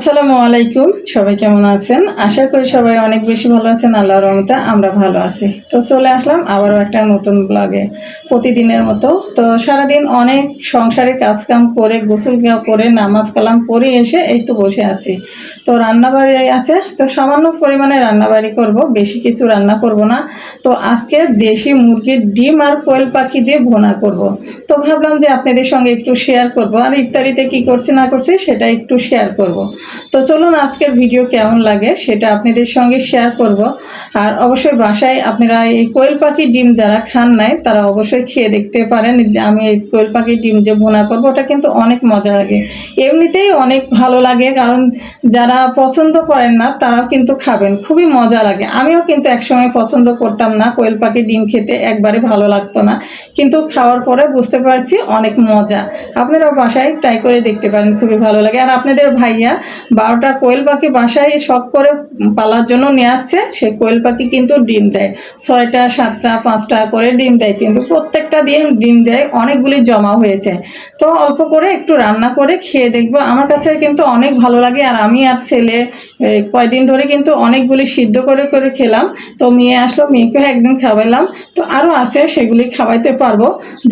আসসালামু আলাইকুম। সবাই কেমন আছেন? আশা করি সবাই অনেক বেশি ভালো আছেন। আল্লাহর রহমতে আমরা ভালো আছি। তো চলে আসলাম আবারও একটা নতুন ব্লগে প্রতিদিনের মতো। তো সারাদিন অনেক সংসারে কাজকাম করে, গোসল করে, নামাজ কালাম পড়ে এসে এই তো বসে আছি। তো রান্নাবাড়ি আছে, তো সামান্য পরিমাণে রান্নাবাড়ি করব, বেশি কিছু রান্না করব না। তো আজকে দেশি মুরগির ডিম আর কোয়েল পাখি দিয়ে ভোনা করব। তো ভাবলাম যে আপনাদের সঙ্গে একটু শেয়ার করব, আর ইফতারিতে কি করছি না করছি সেটা একটু শেয়ার করব। তো চলুন আজকের ভিডিও কেমন লাগে সেটা আপনাদের সঙ্গে শেয়ার করব। আর অবশ্যই বাসায় আপনারা এই কোয়েল পাখির ডিম যারা খান নাই, তারা অবশ্যই খেয়ে দেখতে পারেন আমি কোয়েল পাখির ডিম যে ভোনা করব, ওটা কিন্তু অনেক মজা লাগে। এমনিতেই অনেক ভালো লাগে, কারণ যারা পছন্দ করেন না, তারাও কিন্তু খাবেন, খুবই মজা লাগে। আমিও কিন্তু একসময় পছন্দ করতাম না কোয়েল পাখির ডিম খেতে, একবারে ভালো লাগতো না। কিন্তু খাওয়ার পরে বুঝতে পারছি অনেক মজা। আপনারাও বাসায় ট্রাই করে দেখতে পারেন, খুবই ভালো লাগে। আর আপনাদের ভাইয়া বারোটা কোয়েল পাখি বাসায় শখ করে পালার জন্য নিয়ে আসছে, সে কোয়েল পাখি কিন্তু ডিম দেয়। ছয়টা, সাতটা, পাঁচটা করে ডিম দেয়, কিন্তু প্রত্যেকটা দিন ডিম দেয়, অনেকগুলি জমা হয়েছে। তো অল্প করে একটু রান্না করে খেয়ে দেখব। আমার কাছে কিন্তু অনেক ভালো লাগে আর আমি আর ছেলে কয়দিন ধরে কিন্তু অনেকগুলি সিদ্ধ করে করে খেলাম। তো মেয়ে আসলো মেয়েকেও একদিন খাওয়াইলাম তো আরও আছে, সেগুলি খাওয়াইতে পারব।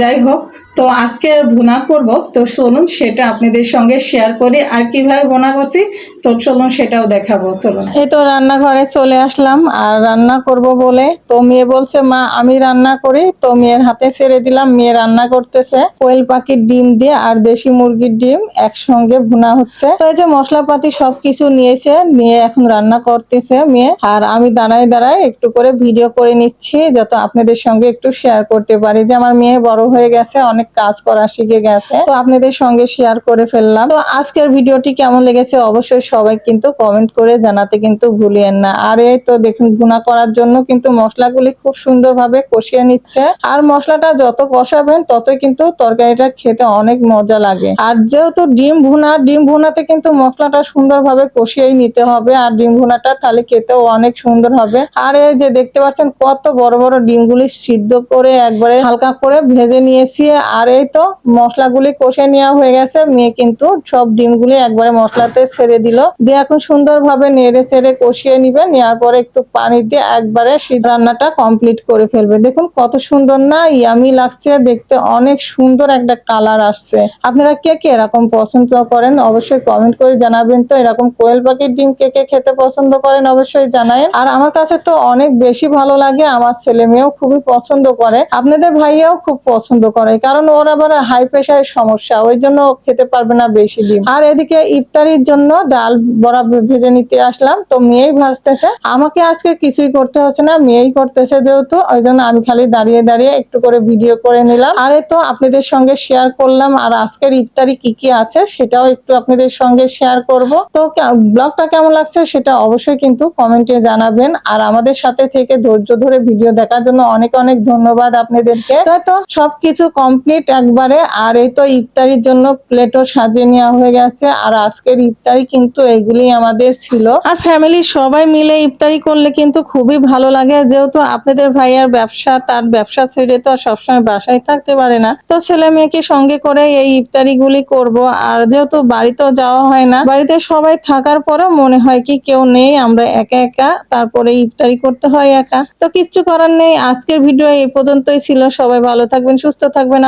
যাই হোক তো আজকে ভুনা করব। তো চলুন সেটা আপনাদের সঙ্গে শেয়ার করি। আর কীভাবে ভুনা করছি, তো চলুন সেটাও দেখাবো। চলুন। এই তো রান্নাঘরে চলে আসলাম। আর রান্না করব বলে তো মেয়ে বলছে, মা, আমি রান্না করি। তো মেয়ের হাতে ছেড়ে দিলাম। মেয়ে রান্না করতেছে। কোয়েল পাখির ডিম দিয়ে আর দেশি মুরগির ডিম একসঙ্গে ভুনা হচ্ছে। তো এই যে মশলাপাতি সবকিছু নিয়েছে, নিয়ে এখন রান্না করতেছে মেয়ে। আর আমি দাঁড়ায় দাঁড়ায় একটু করে ভিডিও করে নিচ্ছি, যাতে আপনাদের সঙ্গে একটু শেয়ার করতে পারি। যে আমার মেয়ে বড় হয়ে গেছে, অনেক কাজ করা শিখে গেছে। তো আপনাদের সঙ্গে শেয়ার করে ফেললাম। তো আজকের ভিডিওটি কেমন লেগেছে অবশ্যই সবাই কিন্তু কমেন্ট করে জানাতে কিন্তু ভুলিয়েন না। আর এই তো দেখুন, ভুনা করার জন্য কিন্তু মশলাগুলি খুব সুন্দরভাবে কষিয়ে নিচ্ছে। আর মশলাটা যত কষাবেন, ততই কিন্তু তরকারিটা খেতে অনেক মজা লাগে। আর যেহেতু ডিম ভুনা, ডিম ভুনাতে কিন্তু মশলাটা সুন্দরভাবে কষিয়েই নিতে হবে। আর ডিম ভুনাটা তাহলে খেতেও অনেক সুন্দর হবে। আর এই যে দেখতে পাচ্ছেন, কত বড় বড় ডিমগুলি সিদ্ধ করে একবারে হালকা করে ভেজে নিয়েছি। আর এই তো মশলাগুলি কষে নেওয়া হয়ে গেছে। মেয়ে কিন্তু সব ডিমগুলি একবারে মশলাতে ছেড়ে দিল। দিয়ে এখন সুন্দরভাবে নেড়ে চেড়ে কষিয়ে নিবে। নেওয়ার পরে একটু পানি দিয়ে একবারে রান্নাটা কমপ্লিট করে ফেলবে। দেখুন কত সুন্দর না ইয়ামি লাগছে। দেখতে অনেক সুন্দর একটা কালার আসছে। আপনারা কে কে এরকম পছন্দ করেন অবশ্যই কমেন্ট করে জানাবেন তো। এরকম কোয়েল পাখির ডিম কে কে খেতে পছন্দ করেন অবশ্যই জানাবেন আর আমার কাছে তো অনেক বেশি ভালো লাগে। আমার ছেলে মেয়েও খুবই পছন্দ করে। আপনাদের ভাইয়াও খুব পছন্দ করে। কারণ ওর আবার হাই প্রেশারের সমস্যা, ওই জন্য খেতে পারবে না বেশি ডিম। আর এদিকে ইফতারির জন্য ডাল বড়া ভেজে নিতে আসলাম, তো মেয়েই ভাজতেছে। আমাকে আজকে কিছুই করতে হচ্ছে না, মেয়েই করতেছে যেহেতু, ওই জন্য আমি খালি দাঁড়িয়ে দাঁড়িয়ে একটু করে ভিডিও করে নিলাম। আর তো আপনাদের সঙ্গে শেয়ার করলাম, আর আজকের ইফতারি কি কি আছে সেটাও একটু আপনাদের সঙ্গে শেয়ার করব। তো ব্লগটা কেমন লাগছে সেটা অবশ্যই কিন্তু কমেন্টে জানাবেন। আর আমাদের সাথে থেকে ধৈর্য ধরে ভিডিও দেখার জন্য অনেক অনেক ধন্যবাদ আপনাদেরকে। তো সবকিছু কমপ্লিট একবারে, আর এই তো ইফতারির জন্য প্লেটও সাজিয়ে নেওয়া হয়ে গেছে। আর আজকের ইফতারি কিন্তু এগুলি আমাদের ছিল। আর ফ্যামিলির সবাই মিলে ইফতারি করলে কিন্তু খুবই ভালো লাগে। যেহেতু আপনাদের ভাইয়ার ব্যবসা, তার ব্যবসা ছেড়ে তো সবসময় বাসায় থাকতে পারে না। তো ছেলে মেয়েকে সঙ্গে করে এই ইফতারি গুলি করব। আর যেহেতু বাড়িতেও যাওয়া হয় না, বাড়িতে সবাই থাকার পরেও মনে হয় কি কেউ নেই, আমরা একা একা, তারপরে ইফতারি করতে হয় একা। তো কিচ্ছু করার নেই। আজকের ভিডিও এই পর্যন্তই ছিল। সবাই ভালো থাকবেন, সুস্থ থাকবেন।